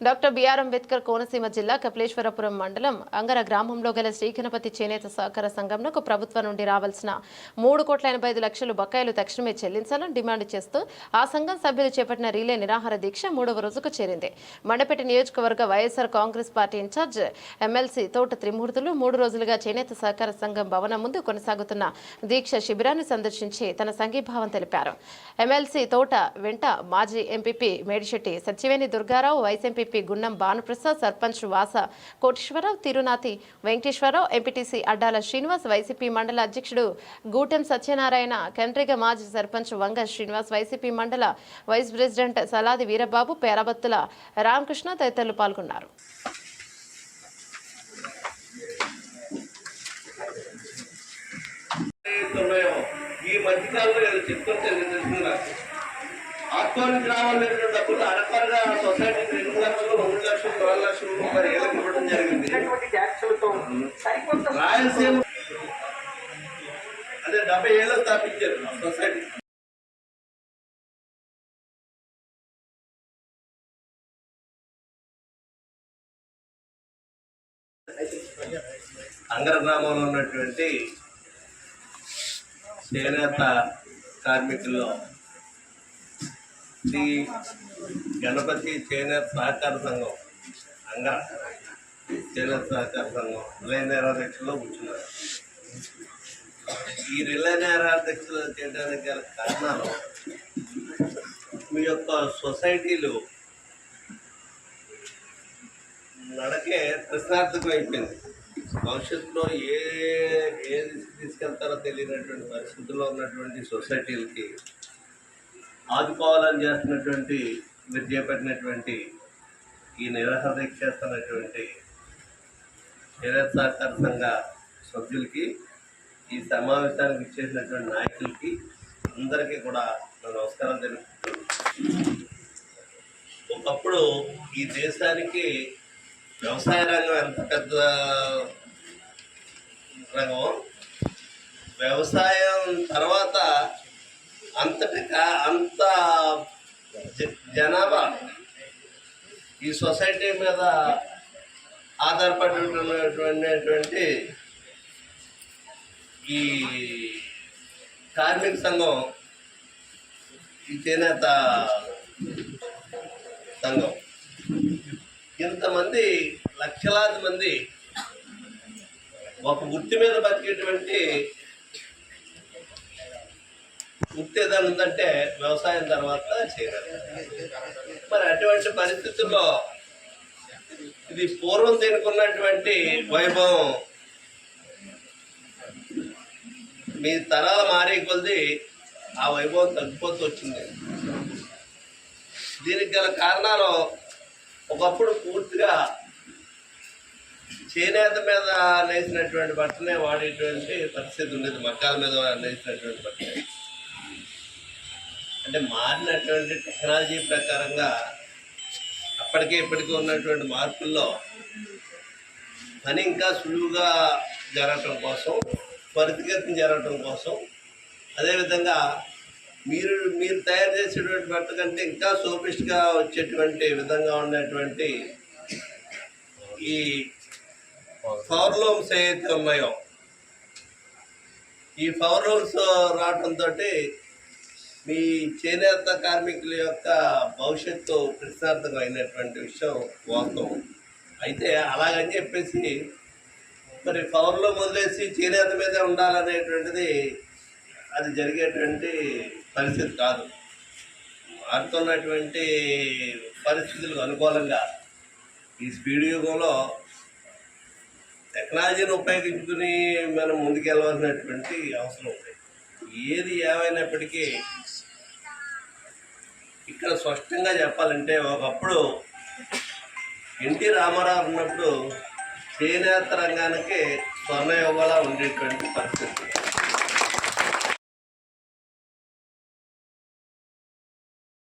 Doctor BR Ambedkar Konaseema జిల్లా కపిలేశ్వరపురం మండలం అంగర గ్రామంలో గల శ్రీగణపతి చేనేత సహకార సంఘంకు ప్రభుత్వం నుండి రావాల్సిన మూడు కోట్ల ఎనభై ఐదు లక్షలు బకాయిలు తక్షణమే చెల్లించాలని డిమాండ్ చేస్తూ ఆ సంఘం సభ్యులు చేపట్టిన రీలే నిరాహార దీక్ష మూడవ రోజుకు చేరింది. మండపేట నియోజకవర్గ YSR Congress party incharge MLC Thota Trimurthulu మూడు రోజులుగా చేనేత సహకార సంఘం భవనం ముందు కొనసాగుతున్న దీక్ష శిబిరాన్ని సందర్శించి తన సంఘీభావం తెలిపారు. ఎమ్మెల్సీ తోట వెంట మాజీ MPP Medisetti Satyaveni Durgarao vice MPP Gundam Bhanuprasad sarpanch Vasa Koteswararao Tirunathi Venkateswararao MPTC Addala Srinivas YCP mandal అధ్యక్షుడు గూటెం సత్యనారాయణ కండ్రిగ మాజీ sarpanch Vanga Srinivas YCP mandal vice president Saladi Veerababu Perabattula Ramakrishna తదితరులు పాల్గొన్నారు. ఈ మధ్యకాలంలో ఏదో చెప్తుంటే నాకు ఆత్మహత్య రావాలనేటువంటి డబ్బులు అడపరగా సొసైటీకి రెండు లక్షలు మూడు లక్షలు నాలుగు లక్షలు ముప్పై ఏళ్ళకి ఇవ్వడం జరిగింది. రాయలసీమ అదే డెబ్బై ఏళ్ళు స్థాపించారు సొసైటీ అంగర గ్రామంలో ఉన్నటువంటి చేనేత కార్మికుల్లో శ్రీ గణపతి చేనేత సహకార సంఘం అంగ చేనేత సహకార సంఘం రిలయ నేరాధ్యక్షుల్లో కూర్చున్నారు. ఈ రిలయ నేరాధ్యక్షులు చేయడానికి గల కారణాలు మీ యొక్క సొసైటీలు నడకే ప్రశ్నార్థకం అయిపోయింది. భవిష్యత్తులో ఏ ఏది తీసుకెళ్తారో తెలియనటువంటి పరిస్థితుల్లో ఉన్నటువంటి సొసైటీలకి ఆదుకోవాలని చేస్తున్నటువంటి మీరు చేపట్టినటువంటి ఈ నిరాహార దీక్ష చేస్తున్నటువంటి చేనేత సంఘ సభ్యులకి ఈ సమావేశానికి ఇచ్చేసినటువంటి నాయకులకి అందరికీ కూడా నా నమస్కారం తెలుపుతున్నాను ఒకప్పుడు ఈ దేశానికి వ్యవసాయ రంగం ఎంత పెద్ద రంగం వ్యవసాయం తర్వాత అంతటి అంత జ- జనాభా. ఈ సొసైటీ మీద ఆధారపడినటువంటి ఈ కార్మిక సంఘం ఈ చేనేత సంఘం. ఇంతమంది లక్షలాది మంది ఒక వృత్తి మీద బతికేటువంటి వృత్తి ఏదైనా ఉందంటే వ్యవసాయం తర్వాత చేయాలి మరి అటువంటి పరిస్థితుల్లో ఇది పూర్వం దీనికి ఉన్నటువంటి వైభవం మీ తరాల మారే కొద్ది ఆ వైభవం తగ్గిపోతూ వచ్చింది. దీనికి గల కారణాలు ఒకప్పుడు పూర్తిగా చేనేత మీద నేసినటువంటి బట్టనే వాడేటువంటి పరిస్థితి ఉండేది. మగ్గాల మీద నేసినటువంటి బట్టనే. అంటే మారినటువంటి టెక్నాలజీ ప్రకారంగా అప్పటికే ఇప్పటికీ ఉన్నటువంటి మార్పుల్లో పని ఇంకా సులువుగా జరగటం కోసం త్వరితగతిన జరగటం కోసం అదేవిధంగా మీరు మీరు తయారు చేసేటువంటి బట్ట కంటే ఇంకా సోఫిస్ట్గా వచ్చేటువంటి విధంగా ఉండేటువంటి ఈ పవర్లూమ్స్ ఏవైతే ఉన్నాయో ఈ పవర్లూమ్స్ రావడంతో మీ చేనేత కార్మికుల యొక్క భవిష్యత్తు ప్రశ్నార్థకమైనటువంటి విషయం వాస్తవం. అయితే అలాగని చెప్పేసి మరి పవర్లో వదిలేసి చేనేత మీదే ఉండాలనేటువంటిది అది జరిగేటువంటి పరిస్థితి కాదు. మారుతున్నటువంటి పరిస్థితులకు అనుకూలంగా ఈ స్పీడ్ యుగంలో టెక్నాలజీని ఉపయోగించుకుని మనం ముందుకెళ్ళవలసినటువంటి అవసరం ఉంది. ఏది ఏమైనప్పటికీ ఇక్కడ స్పష్టంగా చెప్పాలంటే ఒకప్పుడు ఎన్టీ రామారావు ఉన్నప్పుడు చేనేత రంగానికి స్వర్ణయోగలా ఉండేటువంటి పరిస్థితి.